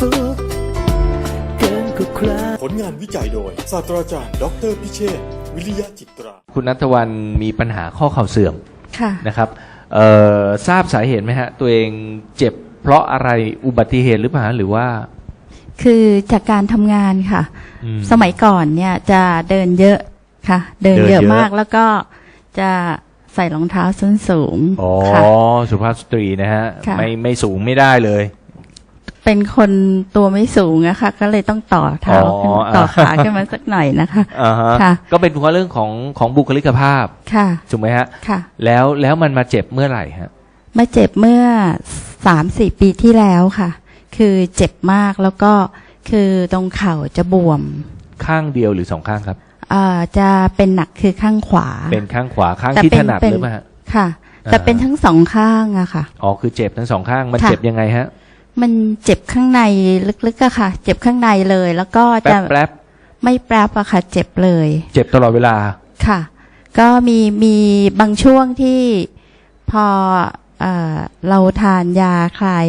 สุขเกินกว่าใคร ผลงานวิจัยโดย ศาสตราจารย์ดออเตอร์พิเชษฐ์วิริยะจิตรา คุณนัทวันมีปัญหาข้อเข่าเสื่อมค่ะ นะครับเอ่อทราบสาเหตุไหมฮะ ตัวเองเจ็บเพราะอะไรอุบัติเหตุหรือเปล่าฮะหรือว่า คือจากการทำงานค่ะ อืม สมัยก่อนเนี่ยจะเดินเยอะค่ะ เดินเดินเยเยอะอะ มากแล้วก็จะใส่รองเท้าส้นสูงอ๋อค่ะ สุภาพสตรีนะฮะ ค่ะ ไม่ไม่สูงไม่ได้เลย เป็นคนตัวไม่สูงอะค่ะ ก็เลยต้องต่อเท้าอ๋อขึ้นอ่า ต่อขาขึ้นมาสักหน่อยนะคะ อ่าฮะค่ะ ก็เป็นเพราะเรื่องของของบุคลิกภาพค่ะ ถูกไหมฮะ ค่ะ แล้วแล้วมันมาเจ็บเมื่อไหร่ฮะ มาเจ็บเมื่อสามสี่ปีที่แล้วค่ะ คือเจ็บมากแล้วก็คือตรงเข่าจะบวมข้างเดียวหรือสองข้างครับ เอ่อจะเป็นหนักคือข้างขวา เป็นข้างขวาข้างแต่ที่เป็ถนนัดเป็นหรือเปล่าฮะ ค่ะ แต่อ่า เป็นทั้งสองข้างอะค่ะ อ๋อคือเจ็บทั้งสองข้างมันค่ะ เจ็บยังไงฮะ มันเจ็บข้างในลึกๆอะค่ะ เจ็บข้างในเลย แล้วก็แป๊จะบแป๊บไม่แปรบอะค่ะ เจ็บเลย เจ็บตลอดเวลา ค่ะ ก็มีมีบางช่วงที่พอเอ่อเราทานยาคลาย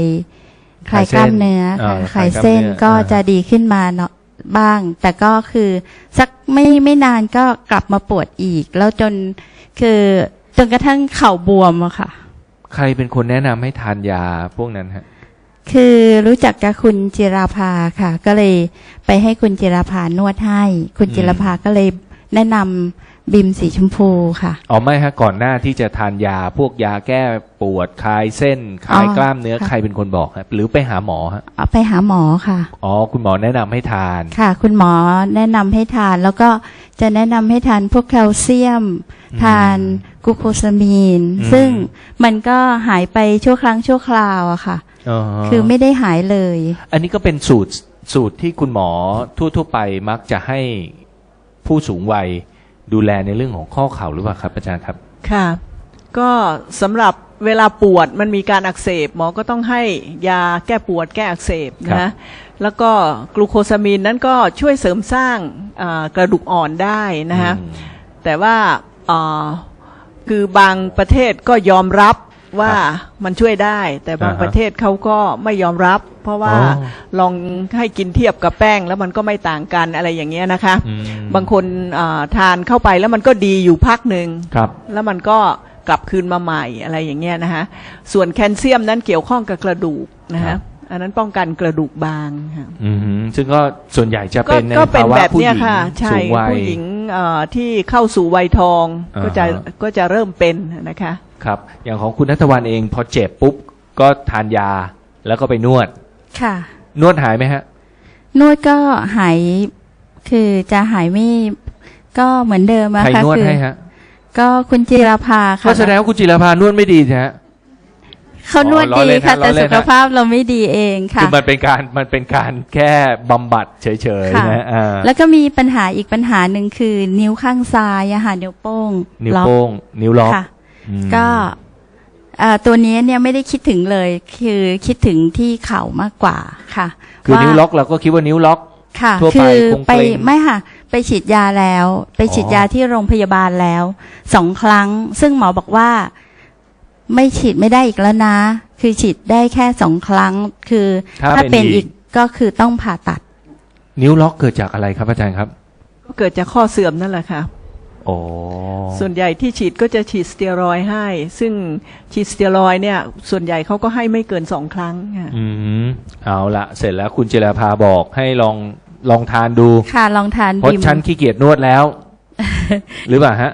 คลายกล้ามเนื้ออ่าค่ะคคลาลายยกล้ามเส้นเนื้อก็อ่า จะดีขึ้นมาเนาะบ้าง แต่ก็คือสักไม่ไม่นานก็กลับมาปวดอีก แล้วจนคือจนกระทั่งเข่าบวมอะค่ะ ใครเป็นคนแนะนำให้ทานยาพวกนั้นฮะ คือรู้จักกับคุณจิราภาค่ะ ก็เลยไปให้คุณจิราภานวดให้ คุณจิราภาก็เลยแนะนำ บิมสีชมพูค่ะ อ๋อไม่ฮะก่อนหน้าที่จะทานยาพวกยาแก้ปวดคลายเส้นคลายอ๋อกล้ามเนื้อค่ะใครเป็นคนบอกฮะหรือไปหาหมอฮะเอาไปหาหมอค่ะ อ๋อคุณหมอแนะนำให้ทาน ค่ะ คุณหมอแนะนำให้ทานแล้วก็จะแนะนำให้ทานพวกแคลเซียม อืมทานกลูโคซามีน อืม ซึ่งมันก็หายไปชั่วครั้งชั่วคราวอะค่ะ อ๋อคือไม่ได้หายเลย อันนี้ก็เป็นสูตรสูตรที่คุณหมอทั่ว ๆ ไปมักจะให้ผู้สูงวัย ดูแลในเรื่องของข้อเข่าหรือเปล่าครับอาจารย์ครับ ค่ะ ก็สำหรับเวลาปวดมันมีการอักเสบหมอก็ต้องให้ยาแก้ปวดแก้อักเสบครับนะแล้วก็กลูโคซามีนนั้นก็ช่วยเสริมสร้างอ่ากระดูกอ่อนได้นะฮะ อืม แต่ว่าอ่าคือบางประเทศก็ยอมรับ ว่ามันช่วยได้ แต่บางอ่าฮะประเทศเขาก็ไม่ยอมรับ เพราะว่าอ๋อลองให้กินเทียบกับแป้งแล้วมันก็ไม่ต่างกันอะไรอย่างเงี้ยนะคะอืมบางคนอ่าทานเข้าไปแล้วมันก็ดีอยู่พักหนึ่งครับแล้วมันก็กลับคืนมาใหม่อะไรอย่างเงี้ยนะคะส่วนแคลเซียมนั้นเกี่ยวข้องกับกระดูกนะครัฮะบอันนั้นป้องกันกระดูกบางค่ะอืมซึ่งก็ส่วนใหญ่จะก็เป็นในก็เป็นภาวะแบบผู้หเนี้ยญิงค่ะใช่สูงวัยผู้หญิงเอ่อที่เข้าสู่วัยทองอ่าฮะก็จะก็จะเริ่มเป็นนะคะ ครับ อย่างของคุณนัทวันเองพอเจ็บปุ๊บก็ทานยาแล้วก็ไปนวด ค่ะ นวดหายไหมฮะ นวดก็หายคือจะหายไม่ก็เหมือนเดิมอะใครค่ะนวดคืให้ฮะ ก็คุณจิราภาค่ะก็แสดงว่าคุณจิรพานวดไม่ดีใช่ฮะ เขานวดอ๋อล้อดีเล่นค่ะ ฮะล้แต่อเล่สุนขฮะ ภาพเราไม่ดีเองคืค่ะอมันเป็นการมันเป็นการแค่บำบัดเฉยๆค่ะ นะอ่าแล้วก็มีปัญหาอีกปัญหาหนึ่งคือ นิ้วข้างซ้ายอะค่ะนิ้วโป้งนิ้วล็อกโป้งนิ้วล็อกค่ะอืม ก็เอ่อตัวนี้เนี่ยไม่ได้คิดถึงเลย คือคิดถึงที่เข่ามากกว่าค่ะ คือว่านิ้วล็อกเราก็คิดว่านิ้วล็อกค่ะทั่วไปคือคงไปเกร็งไม่ค่ะ ไปฉีดยาแล้ว ไปฉีดอ๋อยาที่โรงพยาบาลแล้วสองครั้ง ซึ่งหมอบอกว่าไม่ฉีดไม่ได้อีกแล้วนะ คือฉีดได้แค่สองครั้ง คือถ้าถ้าเป็เป็นนอีอีกกก็คือต้องผ่าตัด นิ้วล็อกเกิดจากอะไรครับอาจารย์ครับ ก็เกิดจากข้อเสื่อมนั่นแหละค่ะ โอ้ส่วนใหญ่ที่ฉีดก็จะฉีดสเตียรอยด์ให้ ซึ่งฉีดสเตียรอยด์เนี่ย ส่วนใหญ่เขาก็ให้ไม่เกินสองครั้งค่ะอืมเอาละเสร็จแล้วคุณจิรพาบอกให้ลองลองทานดูค่ะลองทานเพราะบิมฉันขี้เกียจนวดแล้ว หรือเปล่าฮะ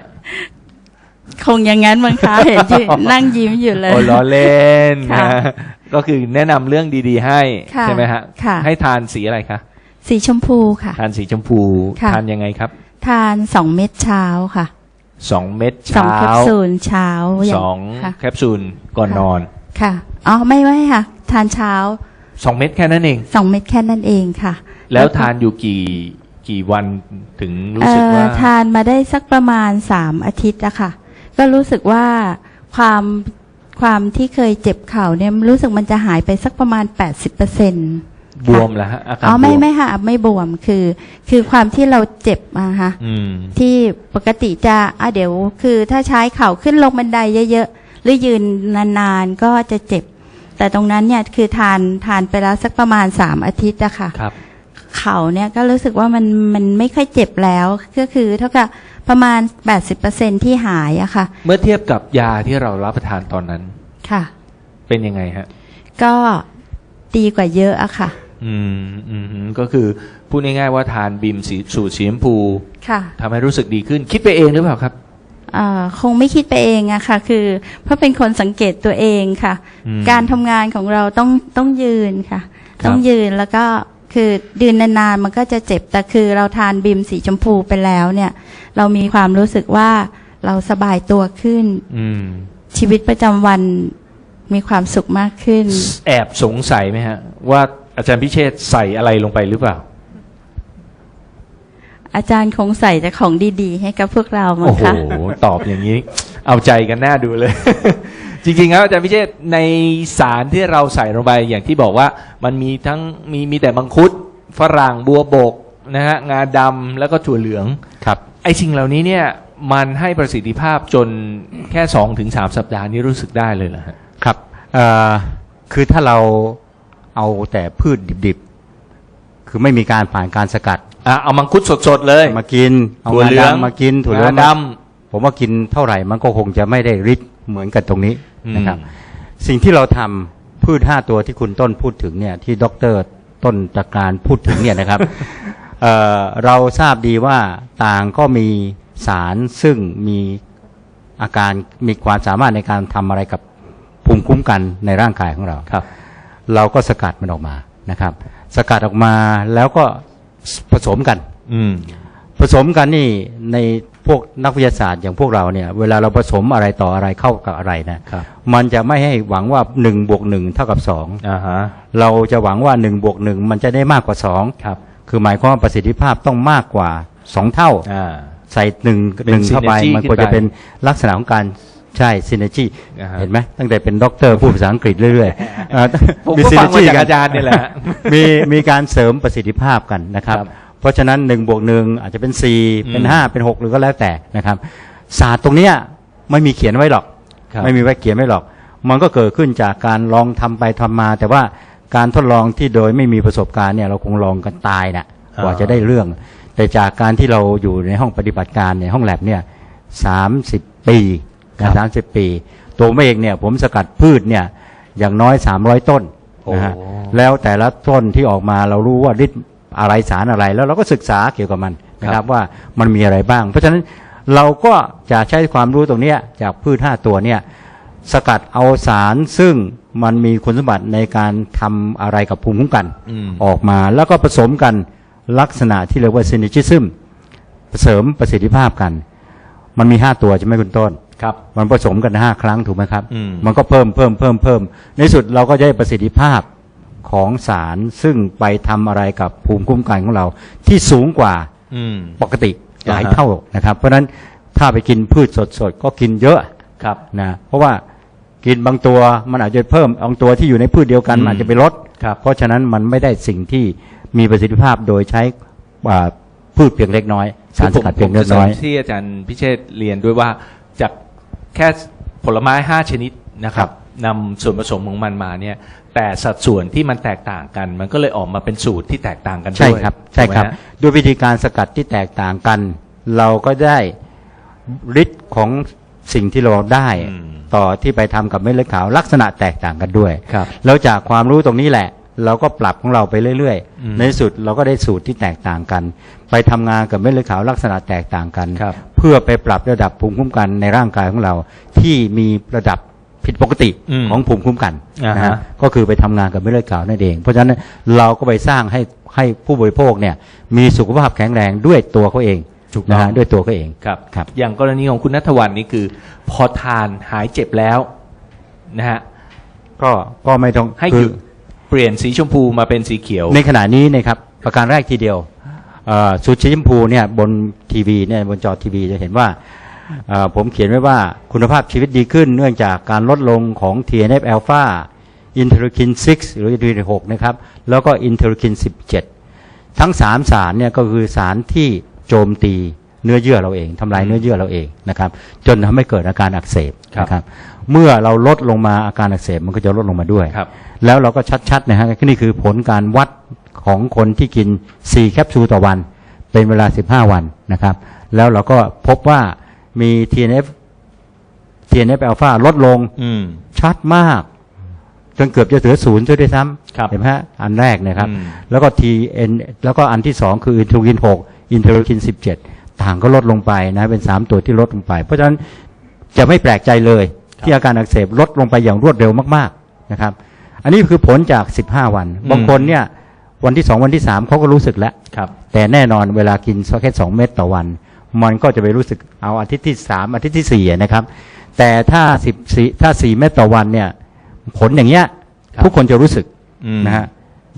คงอย่างนั้นมั้งคะเห็นที่นั่งยิ้มอยู่เลยโอ้ล้อเล่นค่ะ นะก็คือแนะนำเรื่องดีๆ ให้ค่ะใช่ไหมฮะ ค่ะ ให้ทานสีอะไรคะ สีชมพูค่ะ ทานสีชมพู ค่ะ ทานยังไงครับ ทานสองเม็ดเช้าค่ะสองเม็ดสองเช้าแคปซูลเช้าย่าสองค่ะ แคปซูลก่อนค่ะ นอนค่ะอ๋อไม่ไม่ค่ะ ทานเช้าสองเม็ดแค่นั้นเอง สองเม็ดแค่นั้นเองค่ะแล้วก็ทานอยู่กี่กี่วันถึงรู้เอ่สึกอว่า ทานมาได้สักประมาณสามอาทิตย์อะค่ะ ก็รู้สึกว่าความความที่เคยเจ็บเข่าเนี่ยรู้สึกมันจะหายไปสักประมาณ 80เปอร์เซ็นต์ บวมแล้วฮะอาการอ๋อไม่บวไม่ค่ะไม่บวมคือ คือความที่เราเจ็บอะค่ะอืม ที่ปกติจะอะเดี๋ยว คือถ้าใช้เข่าขึ้นลงบันไดเยอะๆหรือยืนนานๆก็จะเจ็บ แต่ตรงนั้นเนี่ยคือทานทานไปแล้วสักประมาณสามอาทิตย์อะค่ะ ครับ เข่าเนี่ยก็รู้สึกว่ามันมันไม่ค่อยเจ็บแล้ว ก็คือเท่ากับประมาณ 80%ที่หายอะค่ะเมื่อเทียบกับยาที่เรารับประทานตอนนั้น ค่ะ เป็นยังไงฮะ ก็ดีกว่าเยอะอะค่ะ อืมอืมอืมก็คือพูดง่ายๆว่าทานบิมสีสูตรสีชมพูค่ะทำให้รู้สึกดีขึ้น คิดไปเองหรือเปล่าครับ อ่าคงไม่คิดไปเองอะค่ะ คือ เพราะเป็นคนสังเกตตัวเองค่ะ อืมการทำงานของเราต้องต้องยืนค่ะ ครับ ต้องยืนแล้วก็คือยืนนานๆมันก็จะเจ็บแต่คือเราทานบิมสีชมพูไปแล้วเนี่ย เรามีความรู้สึกว่าเราสบายตัวขึ้น อืม ชีวิตประจำวันมีความสุขมากขึ้น แอบสงสัยไหมฮะ ว่า อาจารย์พิเชษฐ์ใส่อะไรลงไปหรือเปล่า อาจารย์คงใส่แต่ของดีๆ ให้กับพวกเรามั้โอ้งโห คะ ตอบอย่างนี้ เอาใจกันหน้าดูเลย จริงๆครับอาจารย์พิเชษฐ์ในสารที่เราใส่ลงไปอย่างที่บอกว่า มันมีทั้งมีมีแต่มังคุดฝรั่งบัวบกนะฮะงาดำแล้วก็ถั่วเหลือง ครับ ไอ้สิ่งเหล่านี้เนี่ย มันให้ประสิทธิภาพจนแค่สองถึงสามสัปดาห์นี้รู้สึกได้เลยเหรอฮะ ครับเอ่อคือถ้าเรา เอาแต่พืชดิบๆ คือไม่มีการผ่านการสกัด อะเอามังคุดสดๆเลย มากิน เอาถั่วงาเหลือง ดำมากินถั่วเหลืองงาดผมว่ากินเท่าไหร่มันก็คงจะไม่ได้ฤทธิ์เหมือนกับตรงนี้อืมนะครับสิ่งที่เราทำพืชห้าตัวที่คุณต้นพูดถึงเนี่ย ที่ดอกเตอรต้นตะการพูดถึงเนี่ยนะครับ เอ่อเราทราบดีว่าต่างก็มีสารซึ่งมีอาการมีความสามารถในการทำอะไรกับภูมิคุ้มกันในร่างกายของเรา ครับ เราก็สกัดมันออกมานะครับ สกัดออกมาแล้วก็ผสมกัน อืม ผสมกันนี่ในพวกนักวิทยาศาสตร์อย่างพวกเราเนี่ย เวลาเราผสมอะไรต่ออะไรเข้ากับอะไรนะครับ มันจะไม่ให้หวังว่า1บวกหเท่ากับ2อ่าฮะเราจะหวังว่า1บวกหมันจะได้มากกว่าครับ2คือหมายความว่าประสิทธิภาพต้องมากกว่า2เท่า อ่า ใส่หนึ่งเป็นหนึ่งเข้าไป synergy มันควรขึ้นไปจะเป็นลักษณะของการใช่ซินเนจีอ่าฮะ เห็นไหมตั้งแต่เป็นด็อกเตอร์พูดภาษาอังกฤษเรื่อยๆเอ่อ ผมก็ฟังมา synergy จากกันอาจารย์นี่แหละฮะมีมีการเสริมประสิทธิภาพกันนะครับครับเพราะฉะนั้น1บวกหอาจจะเป็น4เป็นอืม5เป็น6หรือก็แล้วแต่นะครับ ศาสตร์ตรงเนี้ยไม่มีเขียนไว้หรอกครับไม่มีไว้เขียนไว้หรอก มันก็เกิดขึ้นจากการลองทำไปทำมา แต่ว่าการทดลองที่โดยไม่มีประสบการณ์เนี่ยเราคงลองกันตายนะกว่าจะได้เรื่อง แต่จากการที่เราอยู่ในห้องปฏิบัติการในห้องแลบเนี่ยสามสิบปีครันะบสามสิบปี ตัวผมเองเนี่ยผมสกัดพืชเนี่ย อย่างน้อย 300 ต้นนะฮะโอ้แล้วแต่ละต้นที่ออกมาเรารู้ว่าฤทธิ์อะไรสารอะไร แล้วเราก็ศึกษาเกี่ยวกับมันนะครับว่ามันมีอะไรบ้าง เพราะฉะนั้นเราก็จะใช้ความรู้ตรงเนี้ยจากพืช 5 ตัวเนี่ยสกัดเอาสารซึ่งมันมีคุณสมบัติในการทำอะไรกับภูมิคุ้มกันอืมออกมา แล้วก็ผสมกันลักษณะที่เรียกว่า synergism เสริมประสิทธิภาพกัน มันมี 5 ตัวใช่ไหมคุณต้น ครับ มันผสมกัน5ครั้งถูกไหมครับ อืม มันก็เพิ่มเพิ่มเพิ่มเพิ่ม ในสุดเราก็จะได้ประสิทธิภาพของสารซึ่งไปทำอะไรกับภูมิคุ้มกันของเรา ที่สูงกว่าอืม ปกติหลายอ่าฮะ เท่านะครับ เพราะฉะนั้นถ้าไปกินพืชสดๆ ก็กินเยอะ ครับ นะเพราะว่ากินบางตัวมันอาจจะเพิ่มบางตัวที่อยู่ในพืชเดียวกันอืม มันอาจจะไปลดครับ เพราะฉะนั้นมันไม่ได้สิ่งที่มีประสิทธิภาพโดยใช้อ่าพืชเพียงเล็กน้อย สารสกัดเพียงเล็กน้อยผมจะสริมที่อาจารย์พิเชษฐ์เรียนด้วยว่าจาก แค่ผลไม้ห้าชนิดนะครับนำส่วนผสมของมันมาเนี่ย แต่สัดส่วนที่มันแตกต่างกัน มันก็เลยออกมาเป็นสูตรที่แตกต่างกันด้วยใช่ครับ ใช่ครับ ถูกไหมฮะด้วยวิธีการสกัดที่แตกต่างกัน เราก็ได้ฤทธิ์ของสิ่งที่เราได้อืม ต่อที่ไปทำกับเม็ดเลือดขาวลักษณะแตกต่างกันด้วย ครับ แล้วจากความรู้ตรงนี้แหละ เราก็ปรับของเราไปเรื่อยอืมๆในที่สุดเราก็ได้สูตรที่แตกต่างกัน ไปทำงานกับเม็ดเลือดขาวลักษณะแตกต่างกันครับเพื่อไปปรับระดับภูมิคุ้มกันในร่างกายของเรา ที่มีระดับผิดปกติอืมของภูมิคุ้มกันอ่าฮะนะฮะก็คือไปทำงานกับเม็ดเลือดขาวนั่นเอง เพราะฉะนั้นเราก็ไปสร้างให้ให้ผู้บริโภคเนี่ยมีสุขภาพแข็งแรงด้วยตัวเขาเองถูกต้องนะฮะด้วยตัวเขาเองครับครับ อย่างกรณีของคุณนัทวันนี่คือ พอทานหายเจ็บแล้วนะฮะก็ก็ไม่ต้องให้คืหยุด เปลี่ยนสีชมพูมาเป็นสีเขียว ในขณะนี้นะครับ ประการแรกทีเดียวเอ่อสูตรสีชมพูเนี่ยบนทีวีเนี่ยบนจอทีวีจะเห็นว่าเอ่อผมเขียนไว้ว่าคุณภาพชีวิตดีขึ้น เนื่องจากการลดลงของ TNF อ l p h a อินเทอร์คิน 6 หรืออินเทอร์คิน 6 นะครับ แล้วก็อินเทอร์คิน 17 ทั้ง 3 สารเนี่ยก็คือสารที่โจมตีเนื้อเยื่อเราเองทำลายเนื้อเยื่อเราเองนะครับ จนทำให้เกิดอาการอักเสบครับนะครับ เมื่อเราลดลงมาอาการอักเสบมันก็จะลดลงมาด้วย ครับ แล้วเราก็ชัดๆนะฮะนี่คือผลการวัดของคนที่กิน 4 แคปซูลต่อวัน เป็นเวลา 15 วันนะครับ แล้วเราก็พบว่ามี TNF TNF อ l p h a ลดลงอืม ชัดมาก จนเกือบจะเหลือศูนย์ด้วยซ้ครับำเห็นไหมฮะอันแรกนะครับ อืม แล้วก็ TN แล้วก็อันที่สองคืออินเทอร์ลิน 6 อินเทอร์ลิน 17 ต่างก็ลดลงไปนะเป็น 3 ตัวที่ลดลงไป เพราะฉะนั้นจะไม่แปลกใจเลย ที่อาการอักเสบลดลงไปอย่างรวดเร็วมากๆนะครับ อันนี้คือผลจาก 15 วัน บางคนเนี่ยวันที่ 2 วันที่ 3เขาก็รู้สึกแล้วครับแต่แน่นอนเวลากินแค่สองเม็ดต่อวัน มันก็จะไปรู้สึกเอาอาทิตย์ที่สามอาทิตย์ที่สี่อะนะครับ แต่ถ้าสิบสี่ถ้าสี่เม็ดต่อวันเนี่ยผลอย่างเงี้ยครับทุกคนจะรู้สึกอืมนะฮะ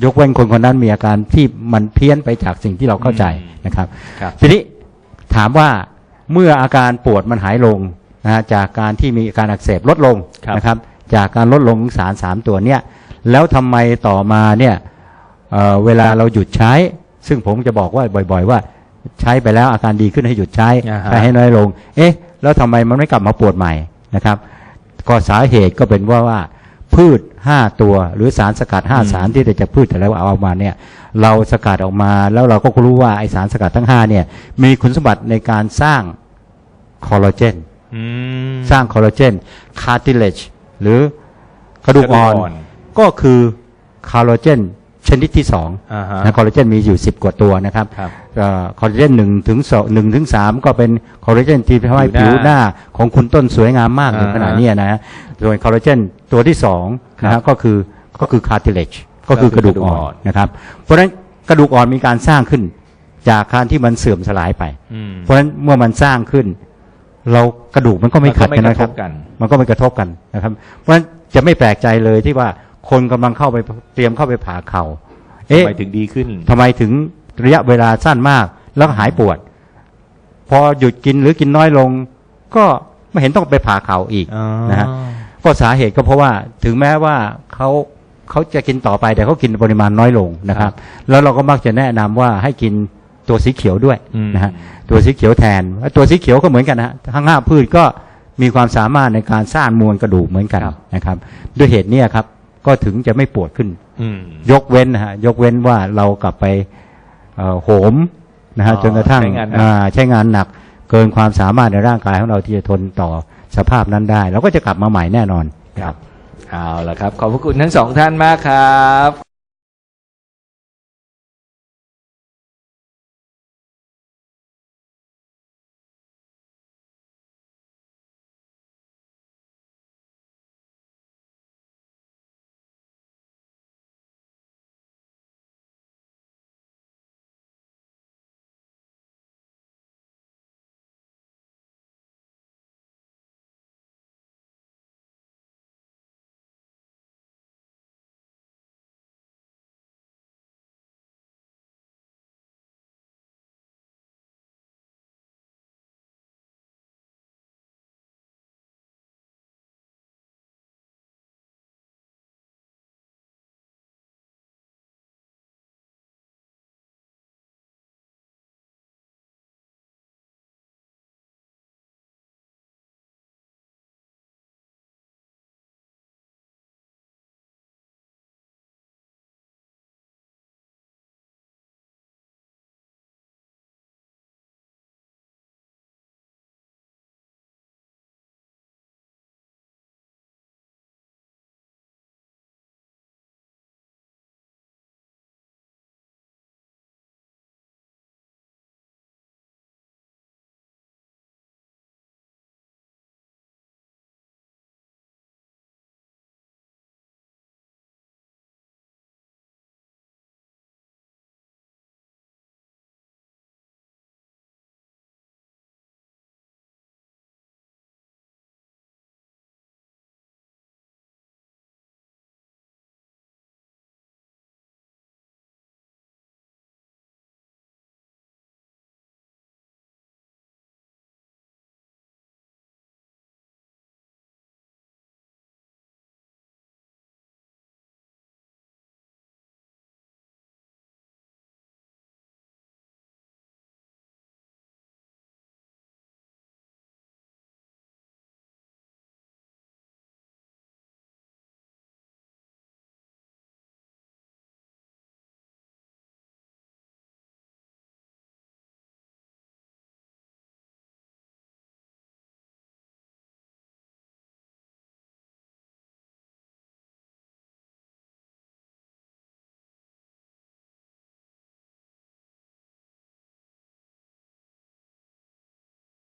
ยกเว้นคนคนนั้นมีอาการที่มันเพี้ยนไปจากสิ่งที่เราเข้าใจอืมนะครับครับ ทีนี้ถามว่าเมื่ออาการปวดมันหายลง นะฮะจากการที่มีอาการอักเสบลดลงครับนะครับ จากการลดลงของสารสามตัวเนี่ยแล้วทำไมต่อมาเนี่ยเอ่อเวลาเราหยุดใช้ ซึ่งผมจะบอกว่าบ่อย ๆ ว่าใช้ไปแล้วอาการดีขึ้นให้หยุดใช้อ่าฮะใช้ให้น้อยลง เอ๊ะ แล้วทำไมมันไม่กลับมาปวดใหม่นะครับ ก็สาเหตุก็เป็นว่าว่าพืช5ตัวหรือสารสกัดอืม5สารที่ได้จากพืชแต่ละเอาออกมาเนี่ย เราสกัดออกมาแล้วเราก็รู้ว่าไอสารสกัดทั้ง5เนี่ย มีคุณสมบัติในการสร้างคอลลาเจนอืม สร้างคอลลาเจนคาร์ติเลจหรือกระดูกอ่อนกระดูกอ่อนก็คือคอลลาเจนชนิดที่2อ่าฮะนะคอลลาเจนมีอยู่ 10 กว่าตัวนะครับครับเอ่อคอลลาเจนหนึ่งถึงสองหนึ่งถึงสามก็เป็นคอลลาเจนที่ทำให้ผิผิววหหน้าน้าของคุณต้นสวยงามมากในอ่าฮะขณะเนี้ยนะฮะส่วนคอลลาเจนตัวที่สองนะครัฮะบก็คือก็คือคาร์ติเลจก็คือกระดูกอ่อนนะครับ เพราะฉะนั้นกระดูกอ่อนมีการสร้างขึ้นจากการที่มันเสื่อมสลายไปอืมเพราะฉะนั้นเมื่อมันสร้างขึ้น เรากระดูกมันก็ไม่ขัดกันนะครับมันก็ไม่กระทบกันมันก็ไม่กระทบกันนะครับ เพราะฉะนั้นจะไม่แปลกใจเลยที่ว่าคนกำลังเข้าไปเตรียมเข้าไปผ่าเข่าทำเอ๊ะไมถึงดีขึ้นทำไมถึงระยะเวลาสั้นมากแล้วก็หายปวด พอหยุดกินหรือกินน้อยลง ก็ไม่เห็นต้องไปผ่าเข่าอีกอ๋อนะฮะก็สาเหตุก็เพราะว่าถึงแม้ว่าเขาเขาจะกินต่อไปแต่เขากินปริมาณน้อยลงนะครับ แล้วเราก็มักจะแนะนำว่าให้กิน ตัวสีเขียวด้วยอืมนะฮะตัวสีเขียวแทนตัวสีเขียวก็เหมือนกันนะฮะทั้งห้าพืชก็มีความสามารถในการสร้างมวลกระดูกเหมือนกันนะครับ ด้วยเหตุเนี้ยครับ ก็ถึงจะไม่ปวดขึ้นอืมยกเว้นนะฮะยกเว้นว่าเรากลับไปเอ่อโหมนะฮะอ๋อจนกระทั่งใช้งานหนักอ่าใช้งานหนักเกินความสามารถในร่างกายของเราที่จะทนต่อสภาพนั้นได้เราก็จะกลับมาใหม่แน่นอนครับเอาละครับ ขอบพระคุณทั้งสองท่านมากครับ